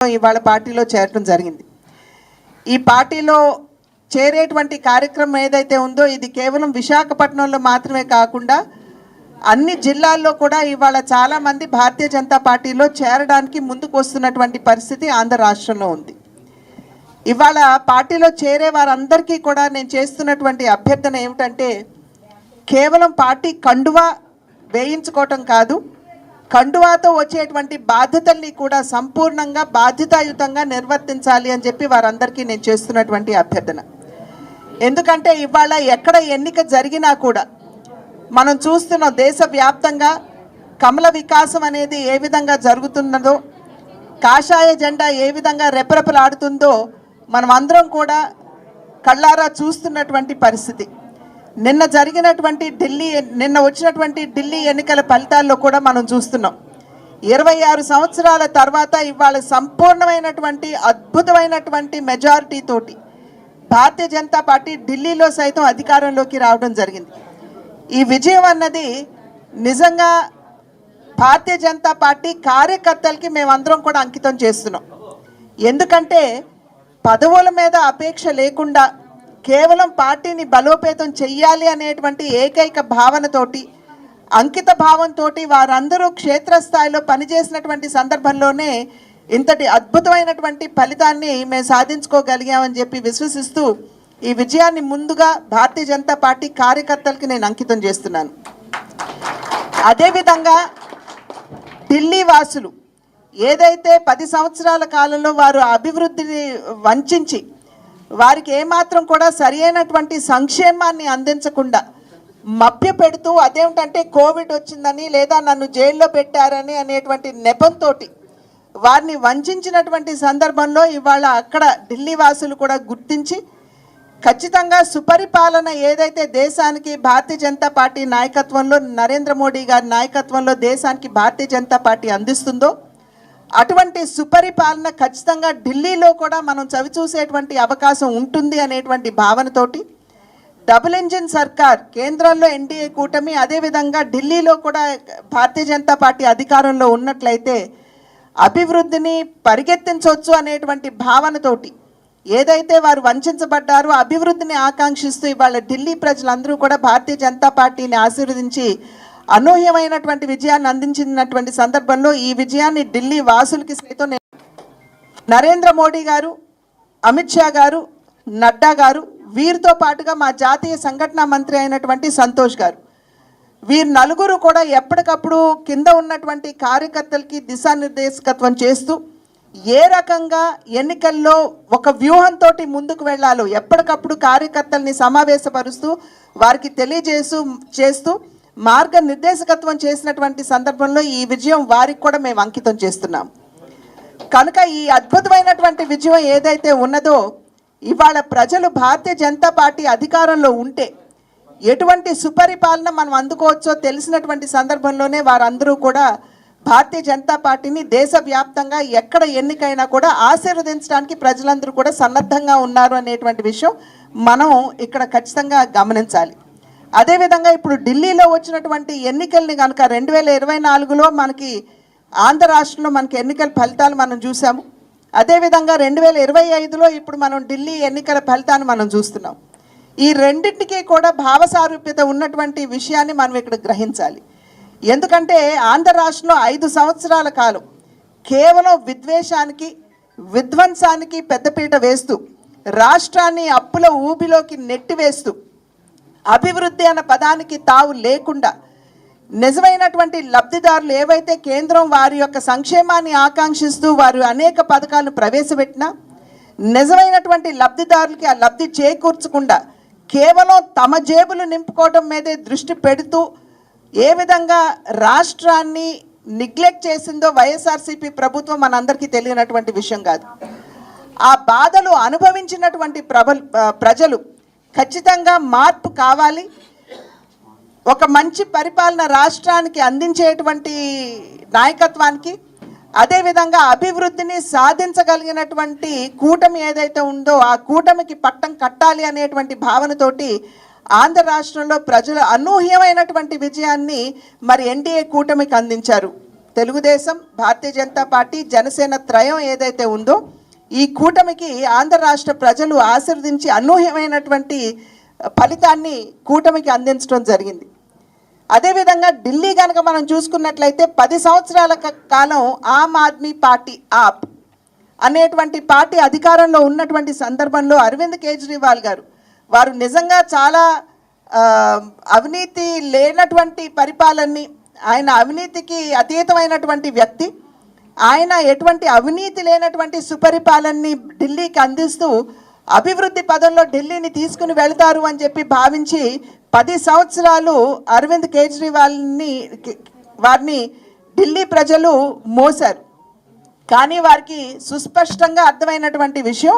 ఇవాళ పార్టీలో చేరటం జరిగింది. ఈ పార్టీలో చేరేటువంటి కార్యక్రమం ఏదైతే ఉందో ఇది కేవలం విశాఖపట్నంలో మాత్రమే కాకుండా అన్ని జిల్లాల్లో కూడా ఇవాళ చాలామంది భారతీయ జనతా పార్టీలో చేరడానికి ముందుకు వస్తున్నటువంటి పరిస్థితి ఆంధ్ర రాష్ట్రంలో ఉంది. ఇవాళ పార్టీలో చేరే వారందరికీ కూడా నేను చేస్తున్నటువంటి అభ్యర్థన ఏమిటంటే కేవలం పార్టీ కండువా వేయించుకోవటం కాదు కండువాతో వచ్చేటువంటి బాధ్యతల్ని కూడా సంపూర్ణంగా బాధ్యతాయుతంగా నిర్వర్తించాలి అని చెప్పి వారందరికీ నేను చేస్తున్నటువంటి అభ్యర్థన. ఎందుకంటే ఇవాళ ఎక్కడ ఎన్నిక జరిగినా కూడా మనం చూస్తున్న దేశవ్యాప్తంగా కమల వికాసం అనేది ఏ విధంగా జరుగుతున్నదో కాషాయ జెండా ఏ విధంగా రెపరెపలాడుతుందో మనం అందరం కూడా కళ్ళారా చూస్తున్నటువంటి పరిస్థితి. నిన్న జరిగినటువంటి ఢిల్లీ నిన్న వచ్చినటువంటి ఢిల్లీ ఎన్నికల ఫలితాల్లో కూడా మనం చూస్తున్నాం. ఇరవై ఆరు సంవత్సరాల తర్వాత ఇవాళ సంపూర్ణమైనటువంటి అద్భుతమైనటువంటి మెజారిటీ తోటి భారతీయ జనతా పార్టీ ఢిల్లీలో సైతం అధికారంలోకి రావడం జరిగింది. ఈ విజయం అన్నది నిజంగా భారతీయ జనతా పార్టీ కార్యకర్తలకి మేమందరం కూడా అంకితం చేస్తున్నాం. ఎందుకంటే పదవుల మీద అపేక్ష లేకుండా కేవలం పార్టీని బలోపేతం చెయ్యాలి అనేటువంటి ఏకైక భావనతోటి అంకిత భావంతో వారందరూ క్షేత్రస్థాయిలో పనిచేసినటువంటి సందర్భంలోనే ఇంతటి అద్భుతమైనటువంటి ఫలితాన్ని మేము సాధించుకోగలిగామని చెప్పి విశ్వసిస్తూ ఈ విజయాన్ని ముందుగా భారతీయ జనతా పార్టీ కార్యకర్తలకి నేను అంకితం చేస్తున్నాను. అదేవిధంగా ఢిల్లీ వాసులు ఏదైతే పది సంవత్సరాల కాలంలో వారు అభివృద్ధిని వంచి వారికి ఏమాత్రం కూడా సరి అయినటువంటి సంక్షేమాన్ని అందించకుండా మభ్య పెడుతూ అదేమిటంటే కోవిడ్ వచ్చిందని లేదా నన్ను జైల్లో పెట్టారని అనేటువంటి నెపంతో వారిని వంచినటువంటి సందర్భంలో ఇవాళ అక్కడ ఢిల్లీ వాసులు కూడా గుర్తించి ఖచ్చితంగా సుపరిపాలన ఏదైతే దేశానికి భారతీయ జనతా పార్టీ నాయకత్వంలో నరేంద్ర మోడీ గారి నాయకత్వంలో దేశానికి భారతీయ జనతా పార్టీ అందిస్తుందో అటువంటి సుపరిపాలన ఖచ్చితంగా ఢిల్లీలో కూడా మనం చవిచూసేటువంటి అవకాశం ఉంటుంది అనేటువంటి భావనతోటి డబుల్ ఇంజిన్ సర్కార్ కేంద్రంలో ఎన్డీఏ కూటమి అదేవిధంగా ఢిల్లీలో కూడా భారతీయ జనతా పార్టీ అధికారంలో ఉన్నట్లయితే అభివృద్ధిని పరిగెత్తించవచ్చు అనేటువంటి భావనతోటి ఏదైతే వారు వంచబడ్డారో అభివృద్ధిని ఆకాంక్షిస్తూ ఇవాళ ఢిల్లీ ప్రజలందరూ కూడా భారతీయ జనతా పార్టీని ఆశీర్వదించి అనూహ్యమైనటువంటి విజయాన్ని అందించినటువంటి సందర్భంలో ఈ విజయాన్ని ఢిల్లీ వాసులకి సైతం నేను నరేంద్ర మోడీ గారు అమిత్ షా గారు నడ్డా గారు వీరితో పాటుగా మా జాతీయ సంఘటన మంత్రి అయినటువంటి సంతోష్ గారు. వీరు నలుగురు కూడా ఎప్పటికప్పుడు కింద ఉన్నటువంటి కార్యకర్తలకి దిశానిర్దేశకత్వం చేస్తూ ఏ రకంగా ఎన్నికల్లో ఒక వ్యూహంతో ముందుకు వెళ్ళాలో ఎప్పటికప్పుడు కార్యకర్తల్ని సమావేశపరుస్తూ వారికి తెలియజేస్తూ చేస్తూ మార్గ నిర్దేశకత్వం చేసినటువంటి సందర్భంలో ఈ విజయం వారికి కూడా మేము అంకితం చేస్తున్నాం. కనుక ఈ అద్భుతమైనటువంటి విజయం ఏదైతే ఉన్నదో ఇవాళ ప్రజలు భారతీయ జనతా పార్టీ అధికారంలో ఉంటే ఎటువంటి సుపరిపాలన మనం అందుకోవచ్చో తెలిసినటువంటి సందర్భంలోనే వారందరూ కూడా భారతీయ జనతా పార్టీని దేశవ్యాప్తంగా ఎక్కడ ఎన్నికైనా కూడా ఆశీర్వదించడానికి ప్రజలందరూ కూడా సన్నద్ధంగా ఉన్నారు అనేటువంటి విషయం మనం ఇక్కడ ఖచ్చితంగా గమనించాలి. అదేవిధంగా ఇప్పుడు ఢిల్లీలో వచ్చినటువంటి ఎన్నికల్ని కనుక రెండు వేల ఇరవై నాలుగులో మనకి ఆంధ్ర రాష్ట్రంలో మనకి ఎన్నికల ఫలితాలు మనం చూసాము అదేవిధంగా రెండు వేల ఇరవై ఐదులో ఇప్పుడు మనం ఢిల్లీ ఎన్నికల ఫలితాన్ని మనం చూస్తున్నాం. ఈ రెండింటికి కూడా భావసారూప్యత ఉన్నటువంటి విషయాన్ని మనం ఇక్కడ గ్రహించాలి. ఎందుకంటే ఆంధ్ర రాష్ట్రంలో ఐదు సంవత్సరాల కాలం కేవలం విద్వేషానికి విధ్వంసానికి పెద్దపీట వేస్తూ రాష్ట్రాన్ని అప్పుల ఊబిలోకి నెట్టివేస్తూ అభివృద్ధి అన్న పదానికి తావు లేకుండా నిజమైనటువంటి లబ్ధిదారులు ఏవైతే కేంద్రం వారి యొక్క సంక్షేమాన్ని ఆకాంక్షిస్తూ వారు అనేక పథకాలను ప్రవేశపెట్టినా నిజమైనటువంటి లబ్ధిదారులకి ఆ లబ్ధి చేకూర్చకుండా కేవలం తమ జేబులు నింపుకోవడం మీదే దృష్టి పెడుతూ ఏ విధంగా రాష్ట్రాన్ని నిగ్లెక్ట్ చేసిందో వైఎస్ఆర్సీపీ ప్రభుత్వం మనందరికీ తెలియనటువంటి విషయం కాదు. ఆ బాధలు అనుభవించినటువంటి ప్రబల్ ప్రజలు ఖచ్చితంగా మార్పు కావాలి. ఒక మంచి పరిపాలన రాష్ట్రానికి అందించేటువంటి నాయకత్వానికి అదేవిధంగా అభివృద్ధిని సాధించగలిగినటువంటి కూటమి ఏదైతే ఉందో ఆ కూటమికి పట్టం కట్టాలి అనేటువంటి భావనతోటి ఆంధ్ర రాష్ట్రంలో ప్రజలు అనూహ్యమైనటువంటి విజయాన్ని మరి ఎన్డీఏ కూటమికి అందించారు. తెలుగుదేశం భారతీయ జనతా పార్టీ జనసేన త్రయం ఏదైతే ఉందో ఈ కూటమికి ఆంధ్ర రాష్ట్ర ప్రజలు ఆశీర్వదించి అనూహ్యమైనటువంటి ఫలితాన్ని కూటమికి అందించడం జరిగింది. అదేవిధంగా ఢిల్లీ కనుక మనం చూసుకున్నట్లయితే పది సంవత్సరాల కాలం ఆమ్ ఆద్మీ పార్టీ ఆప్ అనేటువంటి పార్టీ అధికారంలో ఉన్నటువంటి సందర్భంలో అరవింద్ కేజ్రీవాల్ గారు వారు నిజంగా చాలా అవినీతి లేనటువంటి పరిపాలనని ఆయన అవినీతికి అతీతమైనటువంటి వ్యక్తి. ఆయన ఎటువంటి అవినీతి లేనటువంటి సుపరిపాలనని ఢిల్లీకి అందిస్తూ అభివృద్ధి పదంలో ఢిల్లీని తీసుకుని వెళతారు అని చెప్పి భావించి పది సంవత్సరాలు అరవింద్ కేజ్రీవాల్ని వారిని ఢిల్లీ ప్రజలు మోసారు కానీ వారికి సుస్పష్టంగా అర్థమైనటువంటి విషయం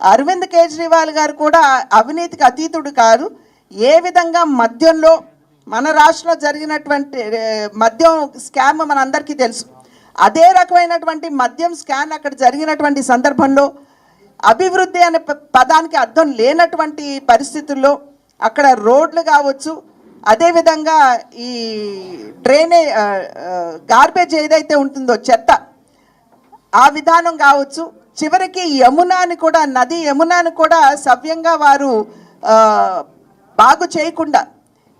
అరవింద్ కేజ్రీవాల్ గారు కూడా అవినీతికి అతీతుడు కాదు ఏ విధంగా మద్యంలో మన రాష్ట్రంలో జరిగినటువంటి మద్యం స్కామ్ మనందరికీ తెలుసు. అదే రకమైనటువంటి మద్యం స్కాన్ అక్కడ జరిగినటువంటి సందర్భంలో అభివృద్ధి అనే ప- పదానికి అర్థం లేనటువంటి పరిస్థితుల్లో అక్కడ రోడ్లు కావచ్చు అదేవిధంగా ఈ డ్రైనే గార్బేజ్ ఏదైతే ఉంటుందో చెత్త ఆ విధానం కావచ్చు చివరికి యమునాని కూడా నది యమునాని కూడా సవ్యంగా వారు బాగు చేయకుండా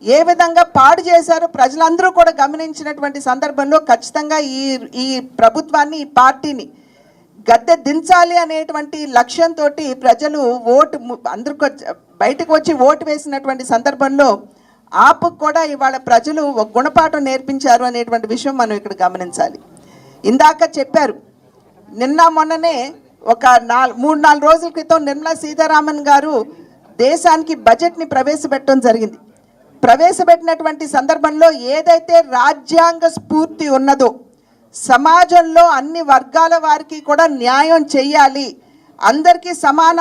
ఏ విధంగా పాడు చేశారో ప్రజలందరూ కూడా గమనించినటువంటి సందర్భంలో ఖచ్చితంగా ఈ ఈ ప్రభుత్వాన్ని ఈ పార్టీని గద్దె దించాలి అనేటువంటి లక్ష్యంతో ప్రజలు ఓటు అందరికి అందరూ బయటకు వచ్చి ఓటు వేసినటువంటి సందర్భంలో ఆపుకు కూడా ఇవాళ ప్రజలు ఒక గుణపాఠం నేర్పించారు అనేటువంటి విషయం మనం ఇక్కడ గమనించాలి. ఇందాక చెప్పారు నిన్న మొన్ననే ఒక నాలుగు మూడు నాలుగు రోజుల క్రితం నిర్మలా సీతారామన్ గారు దేశానికి బడ్జెట్ని ప్రవేశపెట్టడం జరిగింది. ప్రవేశపెట్టినటువంటి సందర్భంలో ఏదైతే రాజ్యాంగ స్ఫూర్తి ఉన్నదో సమాజంలో అన్ని వర్గాల వారికి కూడా న్యాయం చేయాలి అందరికీ సమాన